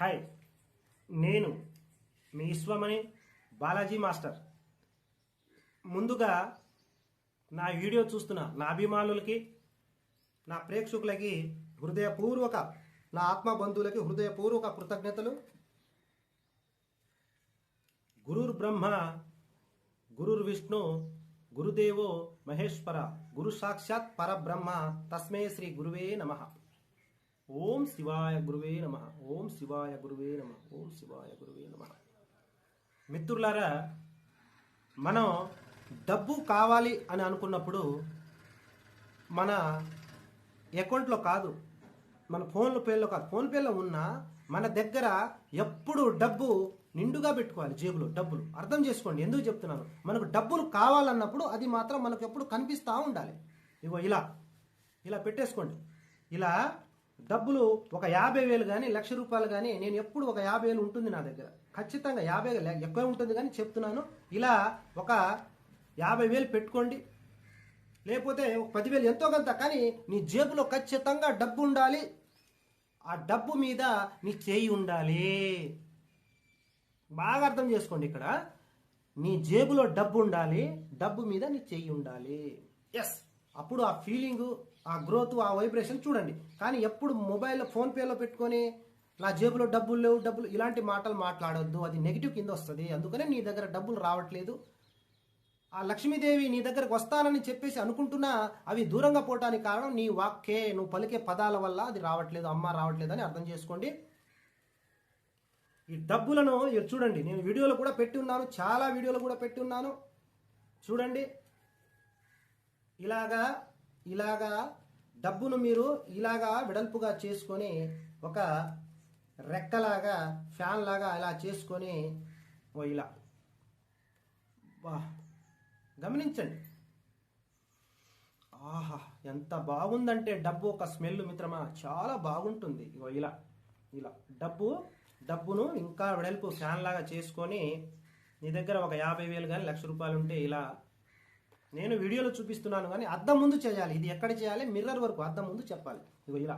Hi నేను మీ Vishwamani Balaji master. ముందుగా నా వీడియో చూస్తున్న నా అభిమానులకి నా ప్రేక్షకులకి హృదయపూర్వక నా ఆత్మ బంధువులకి హృదయపూర్వక కృతజ్ఞతలు. గురుర్ బ్రహ్మ గురుర్ విష్ణు గురుదేవో మహేశ్వర గురు సాక్షాత్ పరబ్రహ్మ. తస్మే శ్రీ గురువే నమః. ఓం శివాయ గురువే నమ. ఓం శివాయ గురువే నమ. ఓం శివాయ గురువే నమ. మిత్రులారా మనం డబ్బు కావాలి అని అనుకున్నప్పుడు మన అకౌంట్లో కాదు మన ఫోన్లో పేర్లో కాదు. ఫోన్ పేర్లో ఉన్నా మన దగ్గర ఎప్పుడు డబ్బు నిండుగా పెట్టుకోవాలి జేబులో డబ్బులు. అర్థం చేసుకోండి ఎందుకు చెప్తున్నాను? మనకు డబ్బులు కావాలన్నప్పుడు అది మాత్రం మనకు ఎప్పుడు కనిపిస్తూ ఉండాలి. ఇగో ఇలా ఇలా పెట్టేసుకోండి. ఇలా డబ్బులు ఒక యాభై వేలు కానీ లక్ష రూపాయలు కానీ నేను ఎప్పుడు ఒక యాభై వేలు ఉంటుంది నా దగ్గర. ఖచ్చితంగా యాభై ఎక్కువ ఉంటుంది కానీ చెప్తున్నాను. ఇలా ఒక యాభై వేలు పెట్టుకోండి. లేకపోతే ఒక పదివేలు ఎంతో కొంత కానీ నీ జేబులో ఖచ్చితంగా డబ్బు ఉండాలి. ఆ డబ్బు మీద నీ చేయి ఉండాలి. బాగా అర్థం చేసుకోండి ఇక్కడ. నీ జేబులో డబ్బు ఉండాలి డబ్బు మీద నీ చెయ్యి ఉండాలి. ఎస్ అప్పుడు ఆ ఫీలింగు ఆ గ్రోత్ ఆ వైబ్రేషన్ చూడండి. కానీ ఎప్పుడు మొబైల్లో ఫోన్పేలో పెట్టుకొని నా జేబులో డబ్బులు లేవు డబ్బులు ఇలాంటి మాటలు మాట్లాడొద్దు. అది నెగిటివ్ కింద వస్తుంది. అందుకనే నీ దగ్గర డబ్బులు రావట్లేదు. ఆ లక్ష్మీదేవి నీ దగ్గరకు వస్తానని చెప్పేసి అనుకుంటున్నా అవి దూరంగా పోవటానికి కారణం నీ వాక్కే నువ్వు పలికే పదాల వల్ల అది రావట్లేదు అమ్మ రావట్లేదు అని అర్థం చేసుకోండి. ఈ డబ్బులను చూడండి. నేను వీడియోలో కూడా పెట్టి ఉన్నాను చాలా వీడియోలు కూడా పెట్టి ఉన్నాను. చూడండి. ఇలాగా ఇలాగా డబ్బును మీరు ఇలాగా వెడల్పుగా చేసుకొని ఒక రెక్కలాగా ఫ్యాన్ లాగా ఇలా చేసుకొని ఓ ఇలా. వా. గమనించండి. ఆహా ఎంత బాగుందంటే డబ్బు ఒక స్మెల్ మిత్రమా. చాలా బాగుంటుంది. ఇగో ఇలా. ఇలా. డబ్బు డబ్బును ఇంకా వెడల్పు ఫ్యాన్ లాగా చేసుకొని నీ దగ్గర ఒక యాభై వేలు కానీ లక్ష రూపాయలు ఉంటే ఇలా నేను వీడియోలో చూపిస్తున్నాను కానీ అద్దం ముందు చేయాలి. ఇది ఎక్కడ చేయాలి? మిర్రర్ వరకు అద్దం ముందు చెప్పాలి. ఇదిగో ఇలా.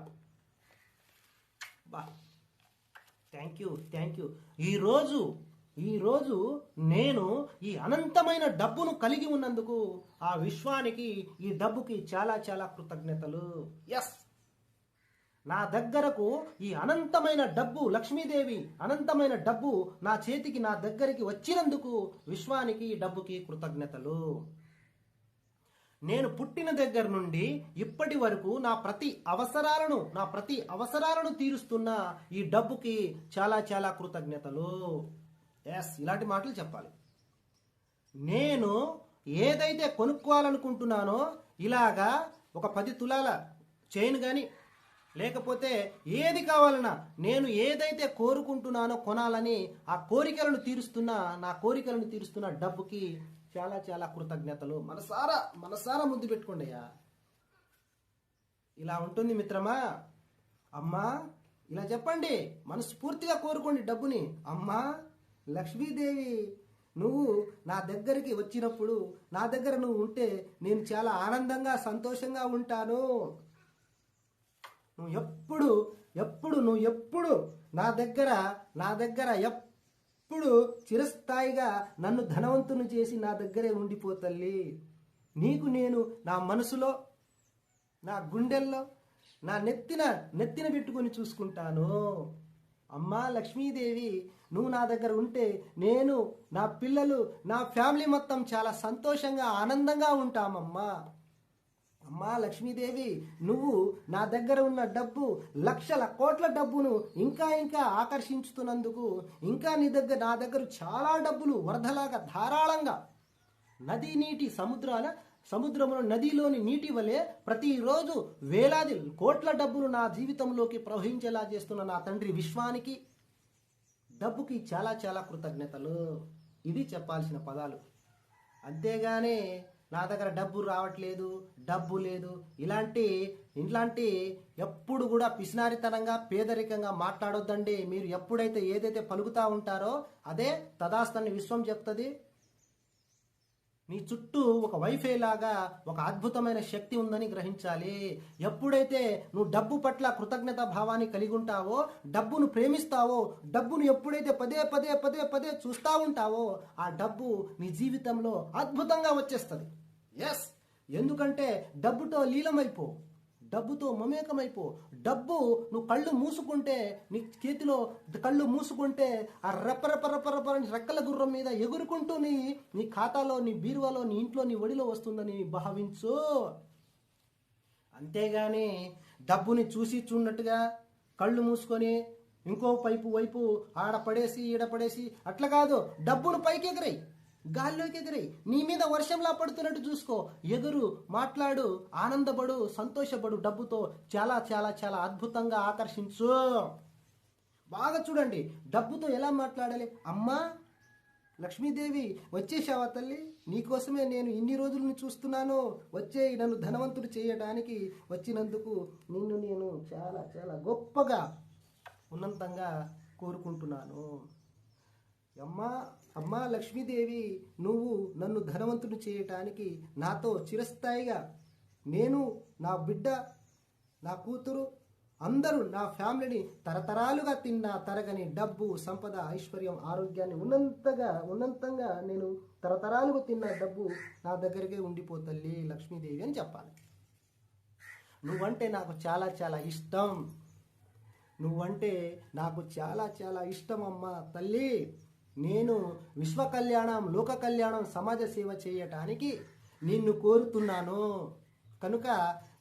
బా. థ్యాంక్ యూ థ్యాంక్ యూ ఈరోజు ఈరోజు నేను ఈ అనంతమైన డబ్బును కలిగి ఉన్నందుకు ఆ విశ్వానికి ఈ డబ్బుకి చాలా చాలా కృతజ్ఞతలు. ఎస్ నా దగ్గరకు ఈ అనంతమైన డబ్బు లక్ష్మీదేవి అనంతమైన డబ్బు నా చేతికి నా దగ్గరికి వచ్చినందుకు విశ్వానికి ఈ డబ్బుకి కృతజ్ఞతలు. నేను పుట్టిన దగ్గర నుండి ఇప్పటి వరకు నా ప్రతి అవసరాలను నా ప్రతి అవసరాలను తీరుస్తున్న ఈ డబ్బుకి చాలా చాలా కృతజ్ఞతలు. ఎస్ ఇలాంటి మాటలు చెప్పాలి. నేను ఏదైతే కొనుక్కోవాలనుకుంటున్నానో ఇలాగా ఒక పది తులాల చైన్ కానీ లేకపోతే ఏది కావాలన్నా నేను ఏదైతే కోరుకుంటున్నానో కొనాలని ఆ కోరికలను తీరుస్తున్న నా కోరికలను తీరుస్తున్న డబ్బుకి చాలా చాలా కృతజ్ఞతలు. మనసారా మనసారా ముద్దు పెట్టుకోండి అయ్యా. ఇలా ఉంటుంది మిత్రమా? అమ్మా ఇలా చెప్పండి. మనస్ఫూర్తిగా కోరుకోండి డబ్బుని. అమ్మా లక్ష్మీదేవి నువ్వు నా దగ్గరికి వచ్చినప్పుడు నా దగ్గర నువ్వు ఉంటే నేను చాలా ఆనందంగా సంతోషంగా ఉంటాను. నువ్వు ఎప్పుడు ఎప్పుడు నువ్వు ఎప్పుడు నా దగ్గర నా దగ్గర ఎప్పుడు చిరస్థాయిగా నన్ను ధనవంతుని చేసి నా దగ్గరే ఉండిపో తల్లి. నీకు నేను నా మనసులో నా గుండెల్లో నా నెత్తిన నెత్తిన పెట్టుకొని చూసుకుంటాను. అమ్మా లక్ష్మీదేవి నువ్వు నా దగ్గర ఉంటే నేను నా పిల్లలు నా ఫ్యామిలీ మొత్తం చాలా సంతోషంగా ఆనందంగా ఉంటామమ్మా. అమ్మా లక్ష్మీదేవి నువ్వు నా దగ్గర ఉన్న డబ్బు లక్షల కోట్ల డబ్బును ఇంకా ఇంకా ఆకర్షించుతున్నందుకు ఇంకా నీ దగ్గర నా దగ్గర చాలా డబ్బులు వరదలాగా ధారాళంగా నది నీటి సముద్రాల సముద్రంలో నదిలోని నీటి వలె ప్రతిరోజు వేలాది కోట్ల డబ్బులు నా జీవితంలోకి ప్రవహించేలా చేస్తున్న నా తండ్రి విశ్వానికి డబ్బుకి చాలా చాలా కృతజ్ఞతలు. ఇది చెప్పాల్సిన పదాలు. అంతేగానే నా దగ్గర డబ్బు రావట్లేదు డబ్బు లేదు. ఇలాంటి ఇలాంటి ఎప్పుడు కూడా పిసినారితనంగా పేదరికంగా మాట్లాడొద్దండి. మీరు ఎప్పుడైతే ఏదైతే పలుకుతా ఉంటారో అదే తదాస్తని విశ్వం చెప్తుంది. నీ చుట్టూ ఒక వైఫై లాగా ఒక అద్భుతమైన శక్తి ఉందని గ్రహించాలి. ఎప్పుడైతే నువ్వు డబ్బు పట్ల కృతజ్ఞత భావాన్ని కలిగి ఉంటావో డబ్బును ప్రేమిస్తావో డబ్బును ఎప్పుడైతే పదే పదే పదే పదే చూస్తూ ఉంటావో ఆ డబ్బు నీ జీవితంలో అద్భుతంగా వచ్చేస్తుంది. ఎస్ ఎందుకంటే డబ్బుతో లీలమైపో డబ్బుతో మమేకమైపో. డబ్బు నువ్వు కళ్ళు మూసుకుంటే నీ చేతిలో కళ్ళు మూసుకుంటే ఆ రెప్ప అని రెక్కల గుర్రం మీద ఎగురుకుంటూ నీ నీ ఖాతాలో నీ బీరువాలో నీ ఇంట్లో నీ ఒడిలో వస్తుందని భావించు. అంతేగాని డబ్బుని చూసి చూడనట్టుగా కళ్ళు మూసుకొని ఇంకో పైపు వైపు ఆడ పడేసి ఈడ పడేసి అట్లా కాదు డబ్బును పైకి ఎగరాయి గాల్లోకి ఎగిరి నీ మీద వర్షంలా పడుతున్నట్టు చూసుకో. ఎగురు మాట్లాడు ఆనందపడు సంతోషపడు డబ్బుతో చాలా చాలా చాలా అద్భుతంగా ఆకర్షించు. బాగా చూడండి. డబ్బుతో ఎలా మాట్లాడాలి? అమ్మా లక్ష్మీదేవి వచ్చేసావా తల్లి? నీకోసమే నేను ఇన్ని రోజులను చూస్తున్నాను. వచ్చే నన్ను ధనవంతుడు చేయడానికి వచ్చినందుకు నిన్ను నేను చాలా చాలా గొప్పగా ఉన్నతంగా కోరుకుంటున్నాను. అమ్మా అమ్మా లక్ష్మీదేవి నువ్వు నన్ను ధనవంతుడు చేయటానికి నాతో చిరస్థాయిగా నేను నా బిడ్డ నా కూతురు అందరూ నా ఫ్యామిలీని తరతరాలుగా తిన్న తరగని డబ్బు సంపద ఐశ్వర్యం ఆరోగ్యాన్ని ఉన్నంతగా ఉన్నంతంగా నేను తరతరాలుగా తిన్న డబ్బు నా దగ్గరికే ఉండిపోతల్లి లక్ష్మీదేవి అని చెప్పాలి. నువ్వంటే నాకు చాలా చాలా ఇష్టం. నువ్వంటే నాకు చాలా చాలా ఇష్టం అమ్మా తల్లి. నేను విశ్వ కళ్యాణం లోక కళ్యాణం సమాజ సేవ చేయటానికి నిన్ను కోరుతున్నాను. కనుక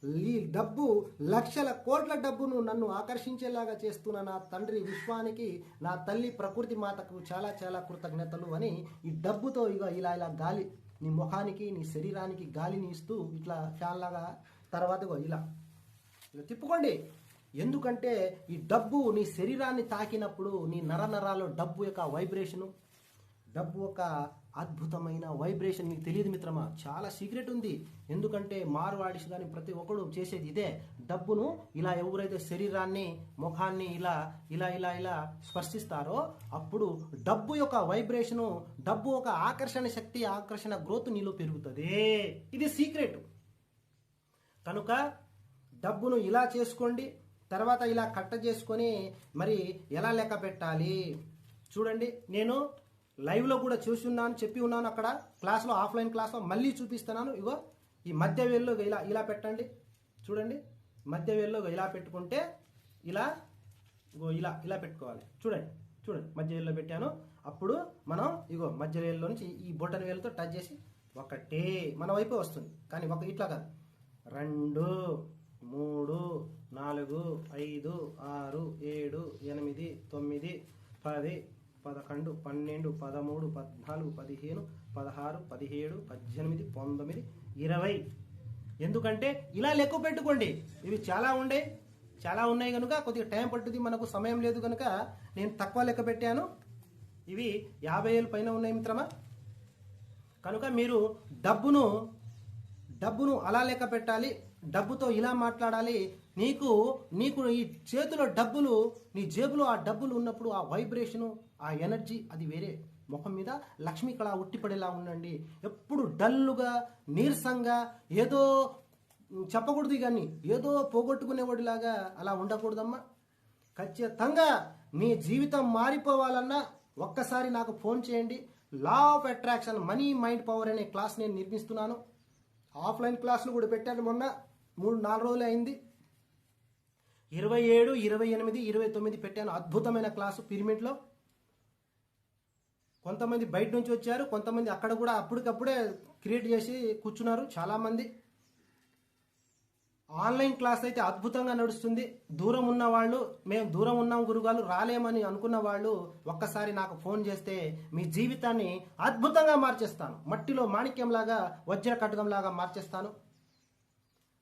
ఈ డబ్బు లక్షల కోట్ల డబ్బును నన్ను ఆకర్షించేలాగా చేస్తున్న నా తండ్రి విశ్వానికి నా తల్లి ప్రకృతి మాతకు చాలా చాలా కృతజ్ఞతలు అని ఈ డబ్బుతో ఇక ఇలా ఇలా గాలి నీ ముఖానికి నీ శరీరానికి గాలిని ఇస్తూ ఇట్లా ఫ్యాన్ లాగా తర్వాత ఇలా. ఇలా తిప్పుకోండి. ఎందుకంటే ఈ డబ్బు నీ శరీరాన్ని తాకినప్పుడు నీ నరనరాల్లో డబ్బు యొక్క వైబ్రేషను డబ్బు ఒక అద్భుతమైన వైబ్రేషన్ మీకు తెలియదు మిత్రమా? చాలా సీక్రెట్ ఉంది. ఎందుకంటే మార్వాడిస్ కానీ ప్రతి ఒక్కడు చేసేది ఇదే. డబ్బును ఇలా ఎవరైతే శరీరాన్ని ముఖాన్ని ఇలా ఇలా ఇలా ఇలా స్పర్శిస్తారో అప్పుడు డబ్బు యొక్క వైబ్రేషను డబ్బు ఒక ఆకర్షణ శక్తి ఆకర్షణ గ్రోత్ నీలో పెరుగుతుంది. ఇది సీక్రెట్. కనుక డబ్బును ఇలా చేసుకోండి. తర్వాత ఇలా కట్ట చేసుకొని మరి ఎలా లెక్క పెట్టాలి? చూడండి నేను లైవ్లో కూడా చూసి ఉన్నాను చెప్పి ఉన్నాను అక్కడ. క్లాస్లో ఆఫ్లైన్ క్లాస్లో మళ్ళీ చూపిస్తున్నాను. ఇగో ఈ మధ్య వేల్లో ఇలా ఇలా పెట్టండి. చూడండి మధ్య వేల్లో ఇలా పెట్టుకుంటే ఇలా ఇగో ఇలా ఇలా పెట్టుకోవాలి. చూడండి చూడండి మధ్య వేల్లో పెట్టాను. అప్పుడు మనం ఇగో మధ్య వేల్లో నుంచి ఈ బొటన్ వేలుతో టచ్ చేసి ఒకటే మన వైపే వస్తుంది. కానీ ఒక ఇట్లా కాదు. రెండు మూడు నాలుగు ఐదు ఆరు ఏడు ఎనిమిది తొమ్మిది పది పదకొండు పన్నెండు పదమూడు పద్నాలుగు పదిహేను పదహారు పదిహేడు పద్దెనిమిది పంతొమ్మిది ఇరవై. ఎందుకంటే ఇలా లెక్క పెట్టుకోండి. ఇవి చాలా ఉండే చాలా ఉన్నాయి కనుక కొద్దిగా టైం పట్టుది మనకు సమయం లేదు కనుక నేను తక్కువ లెక్క పెట్టాను. ఇవి యాభై ఏళ్ళ పైన ఉన్నాయి మిత్రమా? కనుక మీరు డబ్బును డబ్బును అలా లెక్క పెట్టాలి. డబ్బుతో ఇలా మాట్లాడాలి నీకు నీకు ఈ చేతిలో డబ్బులు నీ జేబులో ఆ డబ్బులు ఉన్నప్పుడు ఆ వైబ్రేషను ఆ ఎనర్జీ అది వేరే. ముఖం మీద లక్ష్మీ కళ ఉట్టిపడేలా ఉండండి. ఎప్పుడు డల్లుగా నీరసంగా ఏదో చెప్పకూడదు కానీ ఏదో పోగొట్టుకునేవాడిలాగా అలా ఉండకూడదమ్మా. ఖచ్చితంగా నీ జీవితం మారిపోవాలన్నా ఒక్కసారి నాకు ఫోన్ చేయండి. Law of attraction money mind power అనే క్లాస్ నేను నిర్మిస్తున్నాను. ఆఫ్లైన్ క్లాసులు కూడా పెట్టాను మొన్న. మూడు నాలుగు రోజులు అయింది. ఇరవై ఏడు ఇరవై ఎనిమిది ఇరవై తొమ్మిది పెట్టాను. అద్భుతమైన క్లాసు పిరమిడ్లో. కొంతమంది బయట నుంచి వచ్చారు కొంతమంది అక్కడ కూడా అప్పటికప్పుడే క్రియేట్ చేసి కూర్చున్నారు చాలామంది. ఆన్లైన్ క్లాస్ అయితే అద్భుతంగా నడుస్తుంది. దూరం ఉన్న వాళ్ళు మేము దూరం ఉన్నాం గురుగాలు రాలేమని అనుకున్న వాళ్ళు ఒక్కసారి నాకు ఫోన్ చేస్తే మీ జీవితాన్ని అద్భుతంగా మార్చేస్తాను. మట్టిలో మాణిక్యంలాగా వజ్ర కటకంలాగా మార్చేస్తాను.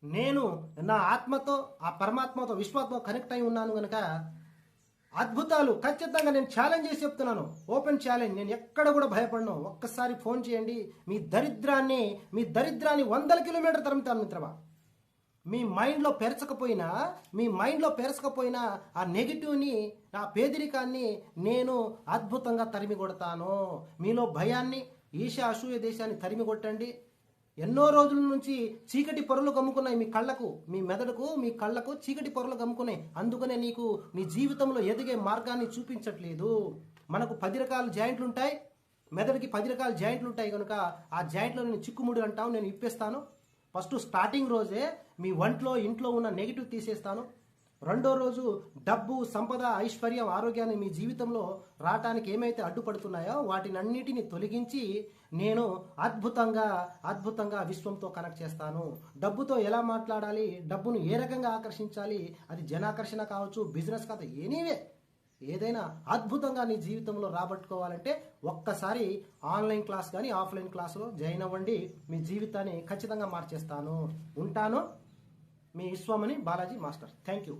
నేను నా ఆత్మతో ఆ పరమాత్మతో విశ్వాత్మతో కనెక్ట్ అయి ఉన్నాను కనుక అద్భుతాలు ఖచ్చితంగా నేను ఛాలెంజ్ చేసి చెప్తున్నాను. ఓపెన్ ఛాలెంజ్ నేను ఎక్కడ కూడా భయపడను. ఒక్కసారి ఫోన్ చేయండి. మీ దరిద్రాన్ని మీ దరిద్రాన్ని వందల కిలోమీటర్ తరుముతాను మిత్రమా. మీ మైండ్లో పెరచకపోయినా మీ మైండ్లో పెరచకపోయినా ఆ నెగిటివ్ని ఆ పేదరికాన్ని నేను అద్భుతంగా తరిమి కొడతాను మీలో భయాన్ని ఈశా అసూయ దేశాన్ని తరిమి కొట్టండి ఎన్నో రోజుల నుంచి చీకటి పొరలు కమ్ముకున్నాయి మీ కళ్ళకు మీ మెదడుకు మీ కళ్ళకు చీకటి పొరలు కమ్ముకున్నాయి అందుకనే నీకు నీ జీవితంలో ఎదిగే మార్గాన్ని చూపించట్లేదు. మనకు పది రకాల జాయింట్లు ఉంటాయి. మెదడుకి పది రకాల జాయింట్లు ఉంటాయి కనుక ఆ జాయింట్లో నేను చిక్కుముడి అంటావు నేను ఇప్పేస్తాను. ఫస్ట్ స్టార్టింగ్ రోజే మీ ఒంట్లో ఇంట్లో ఉన్న నెగిటివ్ తీసేస్తాను. రెండో రోజు డబ్బు సంపద ఐశ్వర్యం ఆరోగ్యాన్ని మీ జీవితంలో రావటానికి ఏమైతే అడ్డుపడుతున్నాయో వాటిని అన్నిటిని తొలగించి నేను అద్భుతంగా అద్భుతంగా విశ్వంతో కనెక్ట్ చేస్తాను. డబ్బుతో ఎలా మాట్లాడాలి డబ్బును ఏ రకంగా ఆకర్షించాలి అది జనాకర్షణ కావచ్చు బిజినెస్ కథ ఎనీవే ఏదైనా అద్భుతంగా నీ జీవితంలో రాబట్టుకోవాలంటే ఒక్కసారి ఆన్లైన్ క్లాస్ కానీ ఆఫ్లైన్ క్లాసులో జాయిన్ అవ్వండి. మీ జీవితాన్ని ఖచ్చితంగా మార్చేస్తాను. ఉంటాను మీ Vishwamani Balaji master. Thank you